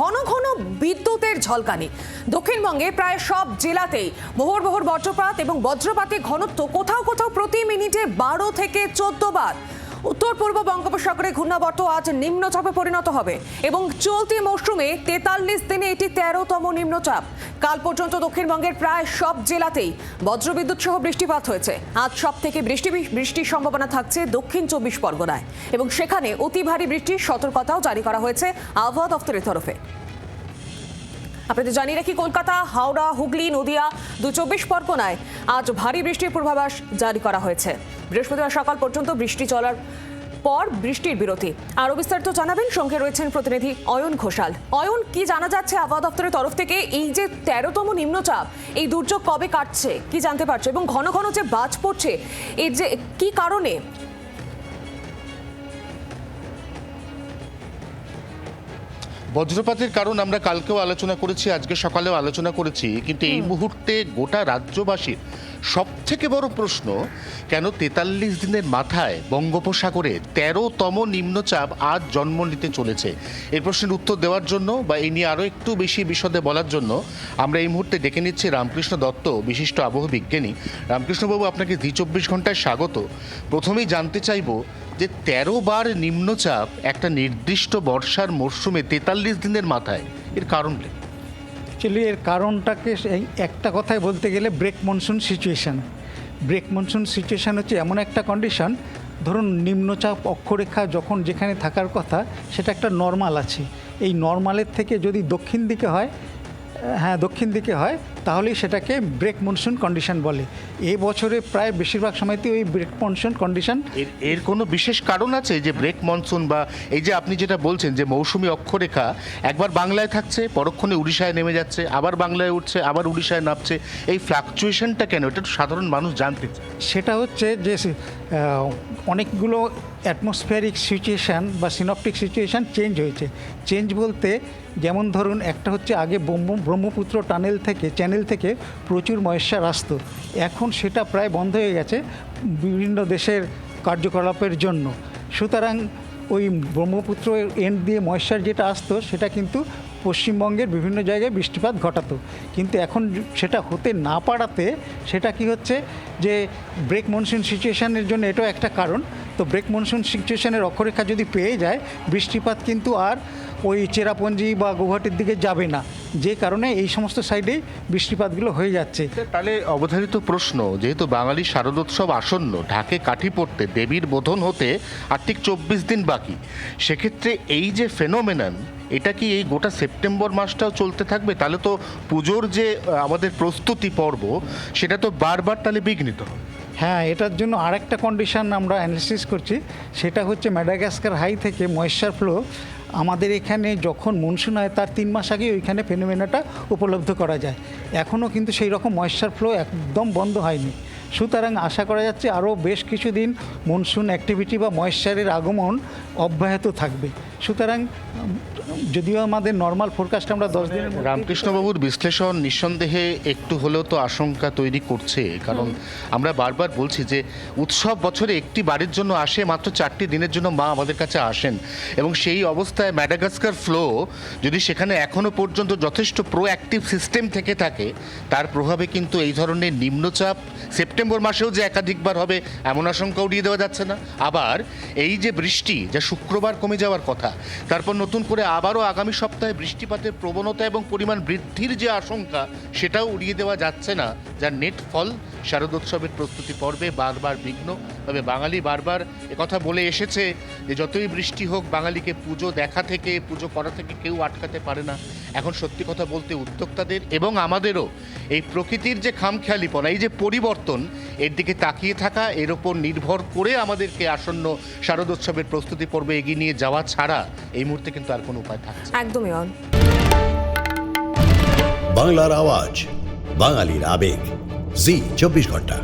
ঘন ঘন বিদ্যুতের ঝলকানি। দক্ষিণবঙ্গে প্রায় সব জেলাতেই মোহর মোহর বজ্রপাত এবং বজ্রপাতে ঘনত্ব কোথাও কোথাও প্রতি মিনিটে বারো থেকে চোদ্দ বার। উত্তর পূর্ব বঙ্গোপসাগরে ঘূর্ণাবর্ত আজ নিম্নচাপে পরিণত হবে এবং চলতি মৌসুমে তেতাল্লিশ দিনে এটি তেরোতম নিম্নচাপ। কাল পর্যন্ত দক্ষিণবঙ্গের প্রায় সব জেলাতেই বজ্রবিদ্যুৎ সহ বৃষ্টিপাত হয়েছে। আজ সব থেকে বৃষ্টি বৃষ্টির সম্ভাবনা থাকছে দক্ষিণ চব্বিশ পরগনায় এবং সেখানে অতি ভারী বৃষ্টির সতর্কতাও জারি করা হয়েছে আবহাওয়া দফতরের তরফে। আপনাদের জানিয়ে রাখি, কলকাতা, হাওড়া, হুগলি, নদিয়া দু চব্বিশ পরগনায় আজ ভারী বৃষ্টির পূর্বাভাস জারি করা হয়েছে। বৃহস্পতিবার সকাল পর্যন্ত বৃষ্টি চলার পর বৃষ্টির বিরতি। আরও বিস্তারিত জানাবেন, সঙ্গে রয়েছেন প্রতিনিধি অয়ন ঘোষাল। অয়ন, কি জানা যাচ্ছে আবহাওয়া দপ্তরের তরফ থেকে এই যে তেরোতম নিম্নচাপ, এই দুর্যোগ কবে কাটছে, কি জানতে পারছ? এবং ঘন ঘন যে বাজ পড়ছে, এর যে কি কারণে বজ্রপাতের কারণ আমরা কালকেও আলোচনা করেছি আজকে সকালেও আলোচনা করেছি কিন্তু এই মুহূর্তে গোটা রাজ্যবাসীর সব থেকে বড় প্রশ্ন কেন তেতাল্লিশ দিনের মাথায় বঙ্গোপসাগরে তেরোতম নিম্নচাপ আজ জন্ম নিতে চলেছে? এই প্রশ্নের উত্তর দেওয়ার জন্য বা এই নিয়ে আরও একটু বেশি বিশদে বলার জন্য আমরা এই মুহূর্তে ডেকে নিচ্ছি রামকৃষ্ণ দত্ত বিশিষ্ট আবহাওয়া বিজ্ঞানী। রামকৃষ্ণবাবু আপনাকে দ্বি চব্বিশ ঘন্টায় স্বাগত। প্রথমেই জানতে চাইব যে তেরো বার নিম্নচাপ একটা নির্দিষ্ট বর্ষার মরশুমে তেতাল্লিশ দিনের মাথায়। এর কারণ? অ্যাকচুয়ালি এর কারণটাকে একটা কথায় বলতে গেলে break monsoon situation. Break monsoon situation হচ্ছে এমন একটা কন্ডিশন, ধরুন নিম্নচাপ অক্ষরেখা যখন যেখানে থাকার কথা, সেটা একটা নর্মাল আছে। এই নর্মালের থেকে যদি দক্ষিণ দিকে হয় হ্যাঁ দক্ষিণ দিকে হয় তাহলেই সেটাকে ব্রেক মনসুন কন্ডিশন বলে। এ বছরে প্রায় বেশিরভাগ সময়তেই ওই ব্রেক মনসুন কন্ডিশন এর এর কোনো বিশেষ কারণ আছে যে ব্রেক মনসুন বা এই যে আপনি যেটা বলছেন যে মৌসুমি অক্ষরেখা একবার বাংলায় থাকছে পরক্ষণে উড়িষ্যায় নেমে যাচ্ছে আবার বাংলায় উঠছে আবার উড়িষ্যায় নামছে এই ফ্লাকচুয়েশনটা কেন? এটা তো সাধারণ মানুষ জানতে সেটা হচ্ছে যে অনেকগুলো অ্যাটমসফিয়ারিক সিচুয়েশান বা সিনপটিক সিচুয়েশান চেঞ্জ হয়েছে। চেঞ্জ বলতে যেমন ধরুন একটা হচ্ছে আগে ব্রহ্ম ব্রহ্মপুত্র টানেল থেকে চ্যানেল থেকে প্রচুর ময়েশ্চার আসতো। এখন সেটা প্রায় বন্ধ হয়ে গেছে বিভিন্ন দেশের কার্যকলাপের জন্য। সুতরাং ওই ব্রহ্মপুত্র এন্ড দিয়ে ময়েশ্চার যেটা আসতো, সেটা কিন্তু পশ্চিমবঙ্গের বিভিন্ন জায়গায় বৃষ্টিপাত ঘটাতো। কিন্তু এখন সেটা হতে না পারাতে সেটা কি হচ্ছে যে ব্রেক মনসুন সিচুয়েশানের জন্য এটাও একটা কারণ। তো ব্রেক মনসুন সিচুয়েশনের অক্ষরেখা যদি পেয়ে যায়, বৃষ্টিপাত কিন্তু আর ওই চেরাপঞ্জি বা গৌহাটির দিকে যাবে না। যে কারণে এই সমস্ত সাইডেই বৃষ্টিপাতগুলো হয়ে যাচ্ছে। তাহলে অবধারিত প্রশ্ন যেহেতু বাঙালি শারদোৎসব আসন্ন ঢাকে কাঠি পড়তে দেবীর বোধন হতে আর ঠিক চব্বিশ দিন বাকি সেক্ষেত্রে এই যে ফেনোমেনন এটা কি এই গোটা সেপ্টেম্বর মাসটাও চলতে থাকবে? তাহলে তো পুজোর যে আমাদের প্রস্তুতি পর্ব সেটা তো বারবার তাহলে বিঘ্নিত হবে। হ্যাঁ এটার জন্য আরেকটা কন্ডিশন আমরা অ্যানালিসিস করছি। সেটা হচ্ছে ম্যাডাগাস্কার হাই থেকে ময়েশ্চার ফ্লো আমাদের এখানে যখন মনসুন হয় তার তিন মাস আগে ওইখানে ফেনোমেনাটা উপলব্ধ করা যায়, এখনও কিন্তু সেই রকম ময়েশ্চার ফ্লো একদম বন্ধ হয়নি। সুতরাং আশা করা যাচ্ছে আরও বেশ কিছুদিন মনসুন অ্যাক্টিভিটি বা ময়েশ্চারের আগমন অব্যাহত থাকবে। সুতরাং যদিও আমাদের নর্মাল ফোরকাস্ট আমরা দশ মধ্যে- রামকৃষ্ণবাবুর বিশ্লেষণ নিঃসন্দেহে একটু হলেও তো আশঙ্কা তৈরি করছে কারণ আমরা বারবার বলছি যে উৎসব বছরে একটি বাড়ির জন্য আসে মাত্র চারটি দিনের জন্য মা আমাদের কাছে আসেন। এবং সেই অবস্থায় ম্যাডাগাস্কার ফ্লো যদি সেখানে এখনও পর্যন্ত যথেষ্ট প্রোঅ্যাক্টিভ সিস্টেম থেকে থাকে তার প্রভাবে কিন্তু এই ধরনের নিম্নচাপ সেপ্টেম্বর মাসেও যে একাধিকবার হবে এমন আশঙ্কা উড়িয়ে দেওয়া যাচ্ছে না। আবার এই যে বৃষ্টি যা শুক্রবার কমে যাওয়ার কথা। তারপর নতুন করে আবারও আগামী সপ্তাহে বৃষ্টিপাতের প্রবণতা এবং পরিমাণ বৃদ্ধির যে আশঙ্কা, সেটাও উড়িয়ে দেওয়া যাচ্ছে না, যার নেট ফল। শারদোৎসবের প্রস্তুতি পর্বে বারবার বিঘ্ন, তবে বাঙালি বারবার কথা বলে এসেছে যে, যতই বৃষ্টি হোক, বাঙালিকে পুজো দেখা থেকে, পুজো করা থেকে কেউ আটকাতে পারে না। এখন সত্যি কথা বলতে উদ্যোক্তাদের এবং আমাদেরও এই প্রকৃতির যে খামখেয়ালিপনা, এই যে পরিবর্তন এর দিকে তাকিয়ে থাকা এর ওপর নির্ভর করে আমাদেরকে আসন্ন শারদোৎসবের প্রস্তুতি পর্বে এগিয়ে নিয়ে যাওয়া ছাড়া এই মুহূর্তে কিন্তু আর কোনো উপায় থাকে না। একদমই অন। বাংলার আওয়াজ বাঙালির আবেগ। জি চব্বিশ ঘণ্টা।